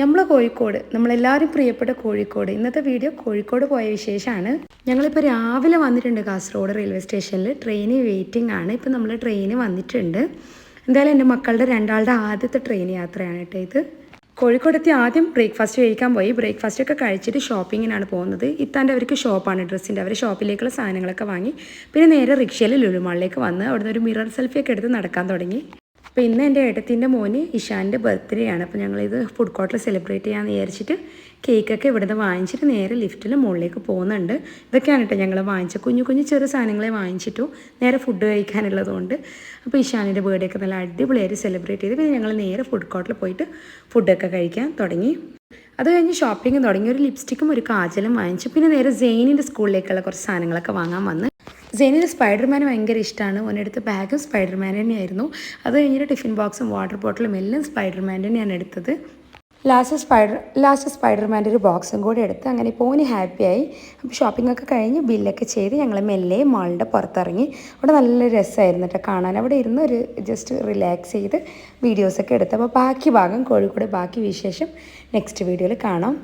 നമ്മൾ കോഴിക്കോട് നമ്മളെല്ലാവരും പ്രിയപ്പെട്ട കോഴിക്കോട്. ഇന്നത്തെ വീഡിയോ കോഴിക്കോട് പോയ വിശേഷമാണ്. ഞങ്ങളിപ്പോൾ രാവിലെ വന്നിട്ടുണ്ട് കാസർഗോഡ് റെയിൽവേ സ്റ്റേഷനിൽ ട്രെയിന് വെയിറ്റിംഗ് ആണ്. ഇപ്പോൾ നമ്മൾ ട്രെയിന് വന്നിട്ടുണ്ട്. എന്തായാലും എന്റെ മക്കളുടെ രണ്ടാളുടെ ആദ്യത്തെ ട്രെയിൻ യാത്രയാണ് കേട്ടോ ഇത്. കോഴിക്കോടെത്തി ആദ്യം ബ്രേക്ക്ഫാസ്റ്റ് കഴിക്കാൻ പോയി. ബ്രേക്ക്ഫാസ്റ്റ് ഒക്കെ കഴിച്ചിട്ട് ഷോപ്പിങ്ങിനാണ് പോകുന്നത്. ഇത്താന്റെ അവർക്ക് ഷോപ്പാണ് ഡ്രസ്സിന്റെ അവർ ഷോപ്പിലേക്കുള്ള സാധനങ്ങളൊക്കെ വാങ്ങി. പിന്നെ നേരെ റിക്ഷയിൽ ലുലുമാളിലേക്ക് വന്ന് അവിടുന്ന് ഒരു മിറർ സെൽഫിയൊക്കെ എടുത്ത് നടക്കാൻ തുടങ്ങി. അപ്പോൾ ഇന്ന് എന്റെ ഏട്ടത്തിന്റെ മോന് ഇഷാന്റെ ബർത്ത്ഡേ ആണ്. അപ്പോൾ ഞങ്ങളിത് ഫുഡ് കോർട്ടിൽ സെലിബ്രേറ്റ് ചെയ്യാമെന്ന് വിചാരിച്ചിട്ട് കേക്കൊക്കെ ഇവിടുന്ന് വാങ്ങിച്ചിട്ട് നേരെ ലിഫ്റ്റിൽ മുകളിലേക്ക് പോകുന്നുണ്ട്. ഇതൊക്കെയാണ് കേട്ടോ ഞങ്ങൾ വാങ്ങിച്ചത്. കുഞ്ഞു കുഞ്ഞു ചെറിയ സാധനങ്ങളെ വാങ്ങിച്ചിട്ടു നേരെ ഫുഡ് കഴിക്കാനുള്ളതുകൊണ്ട് അപ്പോൾ ഇഷാനിന്റെ ബർത്ത്ഡേ ഒക്കെ നല്ല അടിപൊളിയായിട്ട് സെലിബ്രേറ്റ് ചെയ്ത്. പിന്നെ ഞങ്ങൾ നേരെ ഫുഡ് കോർട്ടിൽ പോയിട്ട് ഫുഡൊക്കെ കഴിക്കാൻ തുടങ്ങി. അത് കഴിഞ്ഞ് ഷോപ്പിംഗ് തുടങ്ങി. ഒരു ലിപ്സ്റ്റിക്കും ഒരു കാജലും വാങ്ങിച്ചു. പിന്നെ നേരെ സെയിനിന്റെ സ്കൂളിലേക്കുള്ള കുറച്ച് സാധനങ്ങളൊക്കെ വാങ്ങാൻ വന്ന്. സെയിനിന് സ്പൈഡർമാൻ ഭയങ്കര ഇഷ്ടമാണ് ഓനെടുത്ത ബാഗും സ്പൈഡർമാൻ തന്നെയായിരുന്നു. അത് കഴിഞ്ഞിട്ട് ടിഫിൻ ബോക്സും വാട്ടർ ബോട്ടിലും എല്ലാം സ്പൈഡർമാൻ തന്നെയാണ് എടുത്തത്. ലാസ്റ്റ് സ്പൈഡർ ലാസ്റ്റ് സ്പൈഡർമാന്റെ ഒരു ബോക്സും കൂടി എടുത്ത് അങ്ങനെ പോന് ഹാപ്പിയായി അപ്പോൾ ഷോപ്പിംഗ് ഒക്കെ കഴിഞ്ഞ് ബില്ലൊക്കെ ചെയ്ത് ഞങ്ങൾ മെല്ലെ മാളിന്റെ പുറത്തിറങ്ങി. അവിടെ നല്ല രസമായിരുന്നു കേട്ടോ കാണാൻ അവിടെ ഇരുന്ന് ഒരു ജസ്റ്റ് റിലാക്സ് ചെയ്ത് വീഡിയോസൊക്കെ എടുത്ത്. അപ്പോൾ ബാക്കി ഭാഗം കോഴിക്കോട് ബാക്കി വിശേഷം നെക്സ്റ്റ് വീഡിയോയിൽ കാണാം.